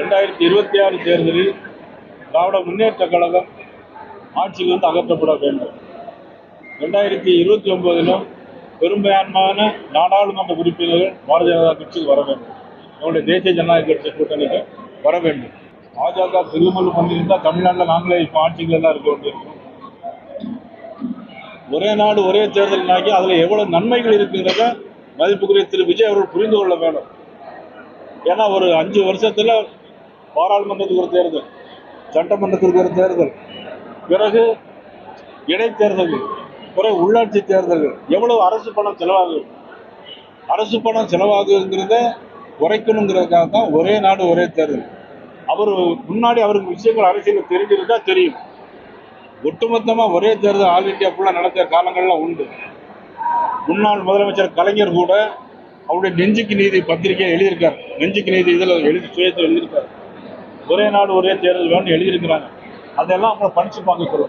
ரெண்டாயிரத்தி இருபத்தி ஆறு தேர்தலில் திராவிட முன்னேற்ற கழகம் ஆட்சியிலிருந்து அகற்றப்பட வேண்டும். ரெண்டாயிரத்தி இருபத்தி ஒன்பதிலும் பெரும்பான்மையான நாடாளுமன்ற உறுப்பினர்கள் பாரதிய ஜனதா கட்சிக்கு வர வேண்டும். நம்முடைய தேசிய ஜனநாயக கட்சி கூட்டணிக்கு வர வேண்டும். பாஜக திருமல் பண்ணியிருந்தால் தமிழ்நாட்டில் நாங்களே இப்போ ஆட்சிகள் தான் இருக்க வேண்டியிருக்கோம். ஒரே நாடு ஒரே தேர்தல் ஆகி அதில் எவ்வளவு நன்மைகள் இருக்குங்கிறத மதிப்புக்குரிய திரு. விஜய் அவர்கள் புரிந்து கொள்ள வேண்டும். ஏன்னா ஒரு அஞ்சு வருஷத்துல பாராளுமன்றத்துக்கு ஒரு தேர்தல் சட்டமன்றத்திற்கு ஒரு தேர்தல் பிறகு இடைத்தேர்தல்கள் பிறகு உள்ளாட்சி தேர்தல்கள். எவ்வளவு அரசு பணம் செலவாகுது? அரசு பணம் செலவாகுங்கிறத குறைக்கணுங்கிறதுக்காக தான் ஒரே நாடு ஒரே தேர்தல். அவர் முன்னாடி அவருக்கு விஷயங்கள் அரசியல் தெரிஞ்சிருந்தா தெரியும். ஒட்டுமொத்தமாக ஒரே தேர்தல் ஆல் இந்தியா ஃபுல்லாக நடத்திய காலங்கள்லாம் உண்டு. முன்னாள் முதலமைச்சர் கலைஞர் கூட அவருடைய நெஞ்சுக்கு நீதி பத்திரிகையை எழுதியிருக்கார். நெஞ்சுக்கு நீதி இதில் எழுதி சுயத்தில் எழுதியிருக்கார். ஒரே நாடு ஒரே தேர்தல் வேணும்னு எழுதியிருக்கிறாங்க. அதெல்லாம் அப்புறம் படிச்சு பார்க்க சொல்லுவோம்